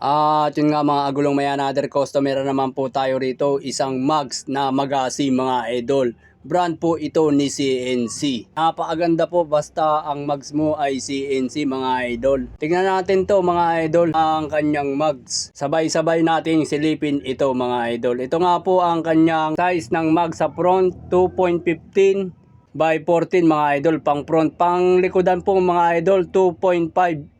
At yun nga mga agulong may another customer na naman po tayo rito, isang mugs na magasi mga idol. Brand po ito ni CNC. Napakaganda po basta ang mugs mo ay CNC mga idol. Tingnan natin to mga idol ang kanyang mugs. Sabay-sabay nating silipin ito mga idol. Ito nga po ang kanyang size ng mug sa front 2.15 by 14 mga idol pang front. Pang likodan po mga idol 2.5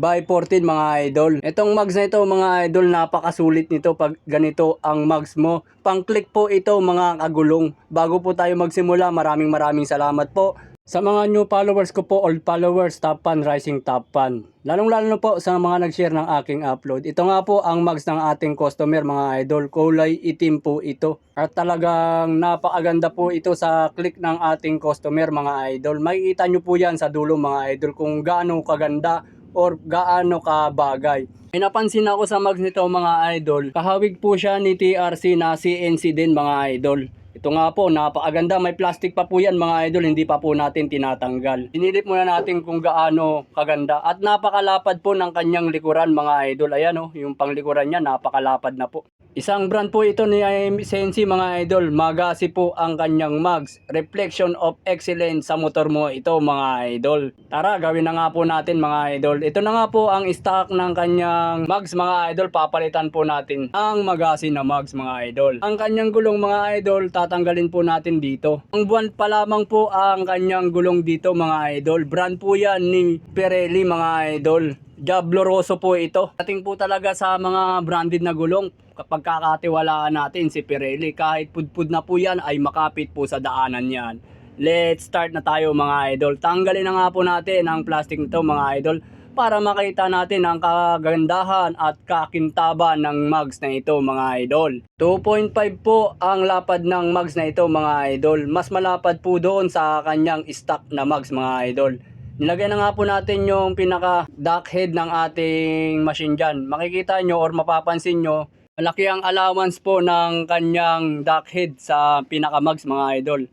by 14 mga idol. Itong mugs na ito mga idol, napakasulit nito pag ganito ang mugs mo. Pang-click po ito mga kagulong. Bago po tayo magsimula, maraming maraming salamat po. Sa mga new followers ko po, old followers, top fan, rising top fan. Lalong lalo na po sa mga nag-share ng aking upload. Ito nga po ang mugs ng ating customer mga idol. Kulay itim po ito. At talagang napakaganda po ito sa click ng ating customer mga idol. Makikita nyo po yan sa dulo mga idol kung gaano kaganda or gaano kabagay. May napansin ako sa mags nito mga idol, kahawig po siya ni TRC na CNC din mga idol. Ito nga po, napakaganda. May plastic pa po yan mga idol, hindi pa po natin tinatanggal. Sinilip muna natin kung gaano kaganda. At napakalapad po ng kanyang likuran mga idol. Ayan o, yung panglikuran niya, napakalapad na po. Isang brand po ito ni CNC mga idol. Magasi po ang kanyang mags. Reflection of excellence sa motor mo ito mga idol. Tara, gawin na nga po natin mga idol. Ito na nga po ang stock ng kanyang mags mga idol. Papalitan po natin ang magasi na mags mga idol. Ang kanyang gulong mga idol, tatanggalin po natin dito. Ang buwan pa lamang po ang kanyang gulong dito mga idol. Brand po yan ni Pirelli mga idol. Diablo Rosso po ito. Dating po talaga sa mga branded na gulong kapag kakatiwalaan natin si Pirelli. Kahit pudpud na po yan ay makapit po sa daanan yan. Let's start na tayo mga idol. Tanggalin na nga po natin ang plastic nito mga idol para makita natin ang kagandahan at kakintaban ng mugs na ito mga idol. 2.5 po ang lapad ng mugs na ito mga idol. Mas malapad po doon sa kanyang stock na mugs mga idol. Nilagay na nga po natin yung pinaka duck head ng ating machine dyan. Makikita nyo or mapapansin nyo, malaki ang allowance po ng kanyang duck head sa pinaka mugs mga idol.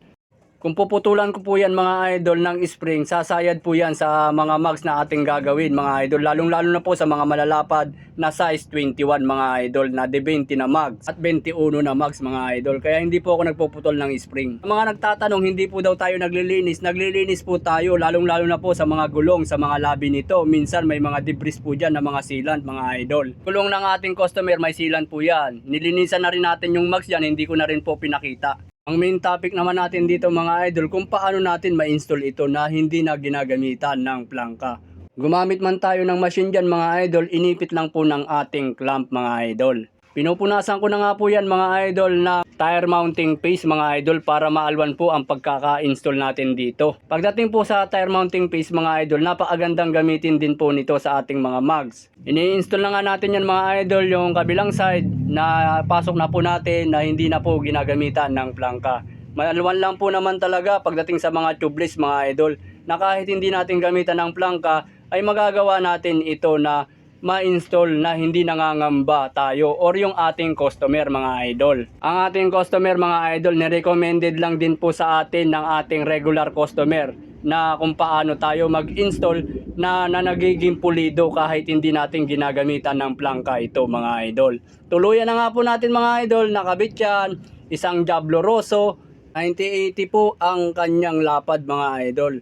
Kung puputulan ko po yan mga idol ng spring, sasayad po yan sa mga mugs na ating gagawin mga idol. Lalong lalo na po sa mga malalapad na size 21 mga idol na de 20 na mugs at 21 na mugs mga idol. Kaya hindi po ako nagpuputol ng spring. Mga nagtatanong, hindi po daw tayo naglilinis. Naglilinis po tayo lalong lalo na po sa mga gulong, sa mga labi nito. Minsan may mga debris po dyan na mga sealant mga idol. Gulong ng ating customer may sealant po yan. Nilinisan na rin natin yung mugs yan, hindi ko na rin po pinakita. Ang main topic naman natin dito mga idol kung paano natin ma-install ito na hindi na ginagamitan ng plangka. Gumamit man tayo ng machine dyan mga idol, inipit lang po ng ating clamp mga idol. Pinupunasan ko na nga po yan mga idol na tire mounting paste mga idol para maalwan po ang pagkaka-install natin dito. Pagdating po sa tire mounting paste mga idol, napakagandang gamitin din po nito sa ating mga mugs. Ini-install na nga natin yan mga idol yung kabilang side na pasok na po natin na hindi na po ginagamitan ng plangka. Malwan lang po naman talaga pagdating sa mga tubeless mga idol na kahit hindi natin gamitan ng plangka ay magagawa natin ito na ma-install na hindi nangangamba tayo or yung ating customer mga idol. Ang ating customer mga idol, ni-recommended lang din po sa atin ng ating regular customer na kung paano tayo mag-install na, na nagiging pulido kahit hindi natin ginagamitan ng plangka ito mga idol. Tuluyan na nga po natin mga idol, nakabit yan, isang Diablo Rosso, 9080 po ang kanyang lapad mga idol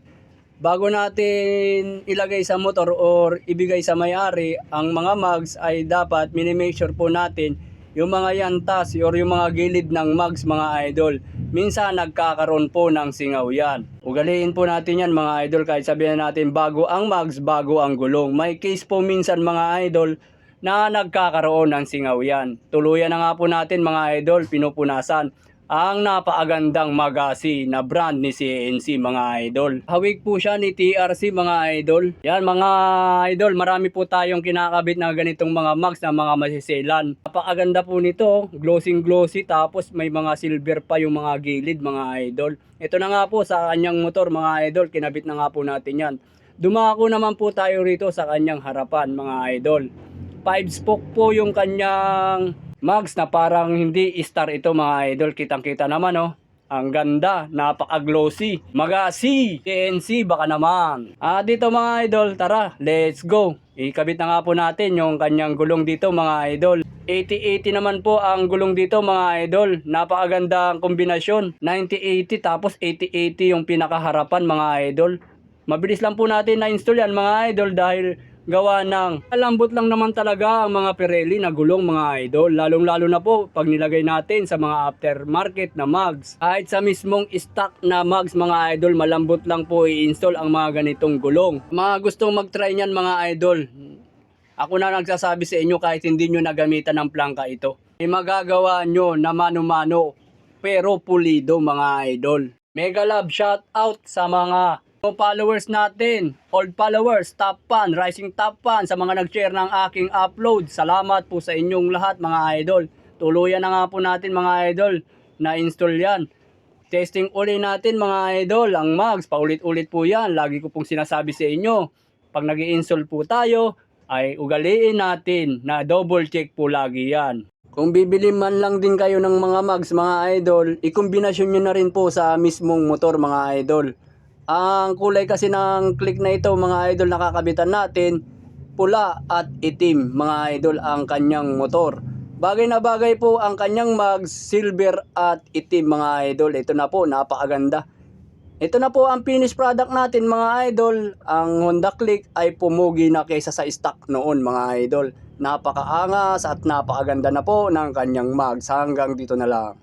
bago natin ilagay sa motor or ibigay sa may-ari ang mga mugs ay dapat mini-measure po natin yung mga yantas or yung mga gilid ng mugs mga idol. Minsan nagkakaroon po ng singaw yan. Ugaliin po natin yan mga idol kahit sabihin natin bago ang mugs, bago ang gulong. May case po minsan mga idol na nagkakaroon ng singaw yan. Tuluyan na nga po natin mga idol, pinupunasan ang napaagandang magasi na brand ni CNC mga idol. Hawig po siya ni TRC mga idol. Yan mga idol, marami po tayong kinakabit na ganitong mga mags na mga masisilan. Napakaganda po nito, glossing glossy tapos may mga silver pa yung mga gilid mga idol. Ito na nga po sa kanyang motor mga idol, kinabit na nga po natin yan. Dumako naman po tayo rito sa kanyang harapan mga idol. 5 spoke po yung kanyang mags na parang hindi star ito mga idol. Kitang kita naman oh. Ang ganda, napaka-glossy. Magasi, TNC baka naman. Ah, dito mga idol, tara, let's go. Ikabit na nga po natin yung kanyang gulong dito mga idol. 80-80 naman po ang gulong dito mga idol. Napakagandang kombinasyon. 90-80 tapos 80-80 yung pinakaharapan mga idol. Mabilis lang po natin na-install yan mga idol dahil gawa ng alambot lang naman talaga ang mga Pirelli na gulong mga idol. Lalong lalo na po pag nilagay natin sa mga aftermarket na mugs. Kahit sa mismong stock na mugs mga idol, malambot lang po i-install ang mga ganitong gulong. Mga gustong mag-try niyan mga idol, ako na nagsasabi sa inyo kahit hindi nyo nagamitan ng plangka ito. May magagawa nyo na mano-mano pero pulido mga idol. Mega love shout out sa mga followers natin, old followers, top fan, rising top fan, sa mga nag-share ng aking upload. Salamat po sa inyong lahat mga idol. Tuluyan na nga po natin mga idol na install yan. Testing uli natin mga idol, ang mags, paulit-ulit po yan. Lagi ko pong sinasabi sa inyo, pag nag install po tayo, ay ugaliin natin na double check po lagi yan. Kung bibili man lang din kayo ng mga mags mga idol, ikombinasyon nyo na rin po sa mismong motor mga idol. Ang kulay kasi ng click na ito mga idol nakakabitan natin, pula at itim mga idol ang kanyang motor. Bagay na bagay po ang kanyang mags, silver at itim mga idol. Ito na po, napakaganda. Ito na po ang finished product natin mga idol. Ang Honda Click ay pumugi na kaysa sa stock noon mga idol. Napakaangas at napakaganda na po ng kanyang mags. Hanggang dito na lang.